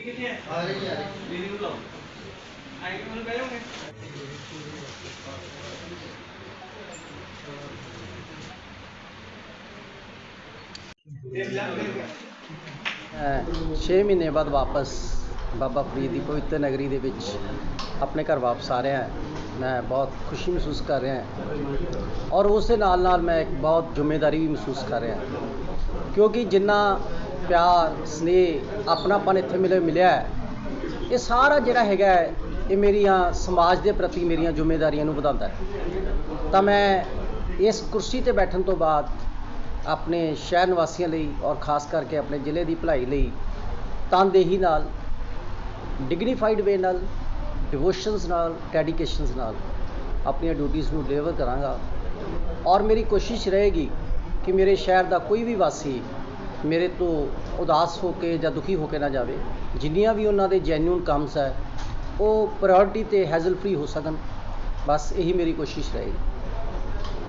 ਕਿੱਥੇ ਹੈ ਆ ਰਹੀ ਆ ਰਹੀ ਦੀਦੀ ਨੂੰ ਲਾਓ ਆਈ ਕਿ ਮੈਨੂੰ ਬੈਠੋਗੇ ਇਹ ਲੱਗ ਗਿਆ 6 ਮਹੀਨੇ ਬਾਅਦ ਵਾਪਸ ਬਾਬਾ ਫਰੀਦ ਦੀ ਪਵਿੱਤਰ ਨਗਰੀ ਦੇ ਵਿੱਚ ਆਪਣੇ ਘਰ ਵਾਪਸ ਆ ਰਿਹਾ ਹਾਂ ਮੈਂ ਬਹੁਤ ਖੁਸ਼ੀ ਮਹਿਸੂਸ ਕਰ ਰਿਹਾ ਹਾਂ ਔਰ ਉਸ ਦੇ ਨਾਲ ਨਾਲ ਮੈਂ ਇੱਕ ਬਹੁਤ ਜ਼ਿੰਮੇਵਾਰੀ ਵੀ ਮਹਿਸੂਸ ਕਰ ਰਿਹਾ ਹਾਂ ਕਿਉਂਕਿ ਜਿੰਨਾ ਪਿਆਰ ਸਨੇਹ ਆਪਣਾਪਨ ਇੱਥੇ ਮਿਲੇ ਮਿਲਿਆ ਇਹ ਸਾਰਾ ਜਿਹੜਾ ਹੈਗਾ ਹੈ, ਇਹ ਮੇਰੀਆਂ ਸਮਾਜ ਦੇ ਪ੍ਰਤੀ ਮੇਰੀਆਂ ਜ਼ਿੰਮੇਵਾਰੀਆਂ ਨੂੰ ਵਧਾਉਂਦਾ ਹੈ। ਤਾਂ ਮੈਂ ਇਸ ਕੁਰਸੀ ਤੇ ਬੈਠਣ ਤੋਂ ਬਾਅਦ ਆਪਣੇ ਸ਼ਹਿਰ ਨਿਵਾਸੀਆਂ ਲਈ ਔਰ ਖਾਸ ਕਰਕੇ ਆਪਣੇ ਜ਼ਿਲ੍ਹੇ ਦੀ ਭਲਾਈ ਲਈ ਤਨਦੇਹੀ ਨਾਲ ਡਿਗਨੀਫਾਈਡ ਵੇ ਨਾਲ ਡਿਵੋਸ਼ਨਸ ਨਾਲ ਡੈਡੀਕੇਸ਼ਨਸ ਨਾਲ ਆਪਣੀਆਂ ਡਿਊਟੀਆਂ ਨੂੰ ਡਿਲੀਵਰ ਕਰਾਂਗਾ। ਔਰ ਮੇਰੀ ਕੋਸ਼ਿਸ਼ ਰਹੇਗੀ ਕਿ ਮੇਰੇ ਸ਼ਹਿਰ ਦਾ ਕੋਈ ਵੀ ਵਾਸੀ ਮੇਰੇ ਤੋਂ ਉਦਾਸ ਹੋ ਕੇ ਜਾਂ ਦੁਖੀ ਹੋ ਕੇ ਨਾ ਜਾਵੇ, ਜਿੰਨੀਆਂ ਵੀ ਉਹਨਾਂ ਦੇ ਜੈਨੂਇਨ ਕਮਸ ਹੈ, ਉਹ ਪ੍ਰਾਇੋਰਟੀ ਤੇ ਹੈਜ਼ਲ ਫਰੀ ਹੋ ਸਕਣ। ਬਸ ਇਹੀ ਮੇਰੀ ਕੋਸ਼ਿਸ਼ ਰਹੇਗੀ।